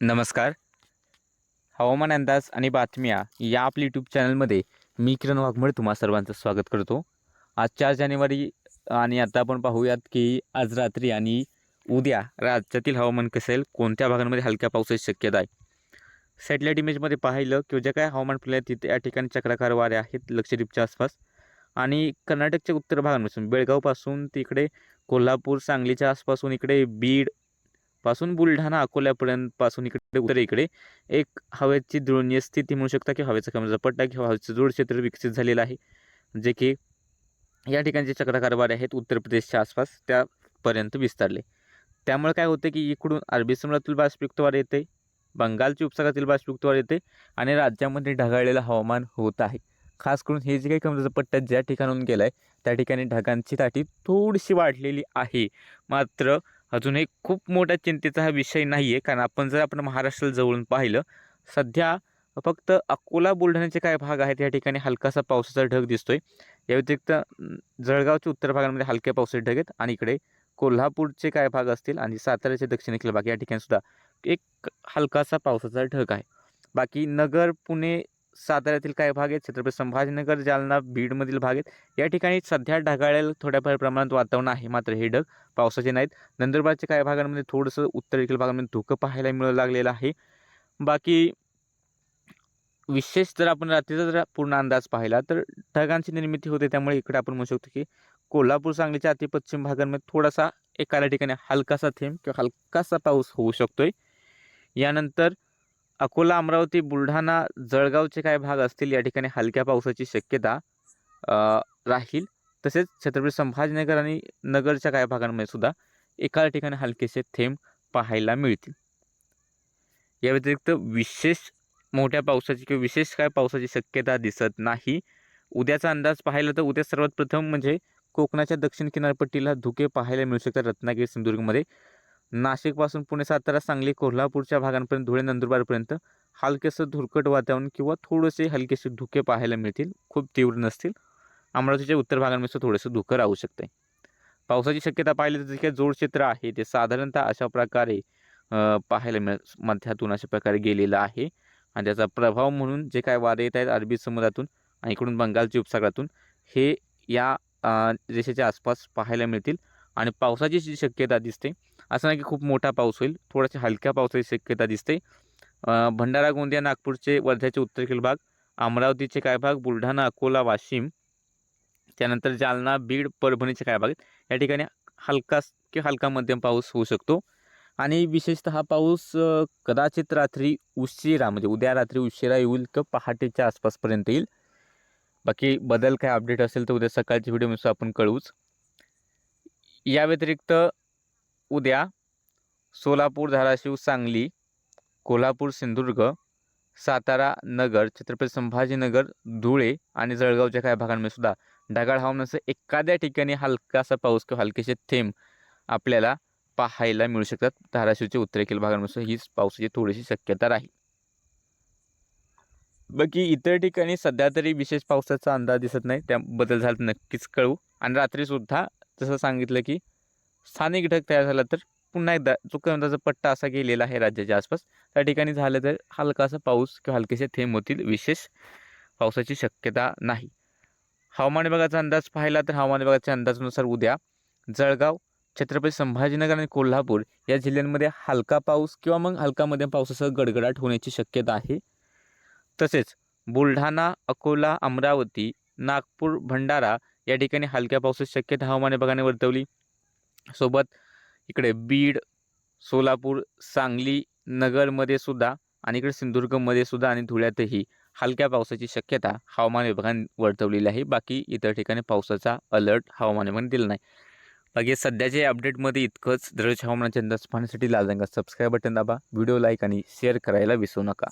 नमस्कार. हवामान अंदाज आणि बातम्या या आपल्या यूट्यूब चॅनलमध्ये मी किरण वाघमळे तुम्हा सर्वांचं स्वागत करतो. आज चार जानेवारी आणि आता आपण पाहूयात की आज रात्री आणि उद्या राज्यातील हवामान कसं येईल कोणत्या भागांमध्ये हलक्या पावसाची शक्यता आहे? सॅटेलाईट इमेजमध्ये पाहिलं किंवा जे काय हवामान फुले तिथे या ठिकाणी चक्राकार वारे आहेत लक्षद्वीपच्या आसपास. आणि कर्नाटकच्या उत्तर भागांपासून बेळगावपासून तिकडे कोल्हापूर सांगलीच्या आसपासून इकडे बीड पासून बुलढाणा अकोल्यापर्यंत पासून इकडे उत्तर इकडे एक हवेची द्रोणीय स्थिती म्हणू शकता की हवेचा कमी पट्टा किंवा हवेचं जोड क्षेत्र विकसित झालेलं आहे. जे की या ठिकाणचे चक्राकार आहेत उत्तर प्रदेशच्या आसपास त्यापर्यंत विस्तारले. त्यामुळे काय होते की इकडून अरबी समुद्रातील बाष्पयुक्त वार येते बंगालची उपसागरातील बाष्पयुक्त वार येते आणि राज्यामध्ये ढगाळलेलं हवामान होत आहे. खास करून हे जे काही कमरेचा पट्टा ज्या ठिकाणाहून गेला आहे त्या ठिकाणी ढगांची दाटी थोडीशी वाढलेली आहे. मात्र अजून एक खूप मोठ्या चिंतेचा हा विषय नाही आहे कारण आपण जर आपण महाराष्ट्राला जवळून पाहिलं सध्या फक्त अकोला बुलढाण्याचे काय भाग आहेत या ठिकाणी हलकासा पावसाचा ढग दिसतोय. या व्यतिरिक्त जळगावच्या उत्तर भागांमध्ये हलक्या पावसाचे ढग आहेत आणि इकडे कोल्हापूरचे काय भाग असतील आणि साताऱ्याचे दक्षिणेकडील भाग या ठिकाणी सुद्धा एक हलकासा पावसाचा ढग आहे. बाकी नगर पुणे साताऱ्यातील काय भाग आहेत. छत्रपती संभाजीनगर जालना बीडमधील भाग आहेत. या ठिकाणी सध्या ढगाळलेलं थोड्याफार प्रमाणात वातावरण आहे. मात्र हे ढग पावसाचे नाहीत. नंदुरबारच्या काही भागांमध्ये थोडंसं उत्तरेकडील भागांमध्ये धुकं पाहायला मिळू लागलेलं आहे. बाकी विशेष जर आपण रात्रीचा जर पूर्ण अंदाज पाहिला तर ढगांची निर्मिती होते. त्यामुळे इकडे आपण म्हणू शकतो की कोल्हापूर सांगलीच्या अतिपश्चिम भागांमध्ये थोडासा एखाद्या ठिकाणी हलकासा थेंब किंवा हलकासा पाऊस होऊ शकतोय. यानंतर अकोला अमरावती बुलढाणा जळगावचे काही भाग असतील या ठिकाणी हलक्या पावसाची शक्यता राहील. तसेच छत्रपती संभाजीनगर आणि नगरच्या काही भागांमध्ये सुद्धा एका ठिकाणी हलकेसे थेंब पाहायला मिळतील. या व्यतिरिक्त विशेष मोठ्या पावसाची किंवा विशेष काय पावसाची शक्यता दिसत नाही. उद्याचा अंदाज पाहिला तर उद्या सर्वात प्रथम म्हणजे कोकणाच्या दक्षिण किनारपट्टीला धुके पाहायला मिळू शकतात रत्नागिरी सिंधुदुर्गमध्ये. नाशिकपासून पुणे सातारा सांगली कोल्हापूरच्या भागांपर्यंत धुळे नंदुरबारपर्यंत हलकेसं धुरकट वातावरण किंवा थोडेसे हलकेसे धुके पाहायला मिळतील. खूप तीव्र नसतील. अमरावतीच्या उत्तर भागांमध्ये थोडंसं धुकं राहू शकते पावसाची शक्यता पाहिली तर जे काही जोड क्षेत्र आहे. ते साधारणतः अशा प्रकारे पाहायला मिळ मध्यातून अशा प्रकारे गेलेलं आहे. आणि त्याचा प्रभाव म्हणून जे काय वारे येत आहेत अरबी समुद्रातून आणि इकडून बंगालच्या उपसागरातून हे या देशाच्या रेषेच्या आसपास पाहायला मिळतील. आणि पावसाची जी शक्यता दिसते असं नाही की खूप मोठा पाऊस होईल थोड्याशा हलक्या पावसाची शक्यता दिसते. भंडारा गोंदिया नागपूरचे वर्ध्याचे उत्तरेकडील भाग अमरावतीचे काय भाग बुलढाणा अकोला वाशिम त्यानंतर जालना बीड परभणीचे काय भाग आहेत या ठिकाणी हलका किंवा हलका मध्यम पाऊस होऊ शकतो. आणि विशेषतः हा पाऊस कदाचित रात्री उशिरा म्हणजे उद्या रात्री उशिरा येईल किंवा पहाटेच्या आसपासपर्यंत येईल. बाकी बदल काय अपडेट असेल तर उद्या सकाळच्या व्हिडिओनुसार आपण कळवूच. या व्यतिरिक्त उद्या सोलापूर धाराशिव सांगली कोल्हापूर सिंधुदुर्ग सातारा नगर छत्रपती संभाजीनगर धुळे आणि जळगावच्या काही भागांमध्ये सुद्धा ढगाळ हवामानाचं एखाद्या ठिकाणी हलकासा पाऊस किंवा हलकेसे थेंब आपल्याला पाहायला मिळू शकतात. धाराशिवच्या उत्तरेकडील भागांमध्ये हीच पावसाची थोडीशी शक्यता राहील. बाकी इतर ठिकाणी सध्या तरी विशेष पावसाचा अंदाज दिसत नाही. त्या बदल तर नक्कीच कळवू. आणि रात्रीसुद्धा जसं सांगितलं की स्थानिक घटक तयार झाला तर पुन्हा एकदा चुकंदाचा पट्टा असा गेलेला आहे राज्याच्या आसपास. त्या ठिकाणी झालं तर हलकासा पाऊस किंवा हलकेसे थेंब होतील विशेष पावसाची शक्यता नाही. हवामान विभागाचा अंदाज पाहिला तर हवामान विभागाच्या अंदाजानुसार उद्या जळगाव छत्रपती संभाजीनगर आणि कोल्हापूर या जिल्ह्यांमध्ये हलका पाऊस किंवा मग हलका मध्यम पावसासह गडगडाट होण्याची शक्यता आहे. तसेच बुलढाणा अकोला अमरावती नागपूर भंडारा या ठिकाणी हलक्या पावसाची शक्यता हवामान विभागाने वर्तवली. सोबत इकडे बीड सोलापूर सांगली नगरमध्ये सुद्धा आणि इकडे सिंधुदुर्गमध्ये सुद्धा आणि धुळ्यातही हलक्या पावसाची शक्यता हवामान विभागाने वर्तवलेली आहे. बाकी इतर ठिकाणी पावसाचा अलर्ट हवामान विभागाने दिला नाही. बाकी सध्याच्या अपडेटमध्ये इतकंच. दररोज हवामानाचे अंदाज पाहण्यासाठी लाल रंगात सबस्क्राईब बटन दाबा. व्हिडिओ लाईक आणि शेअर करायला विसरू नका.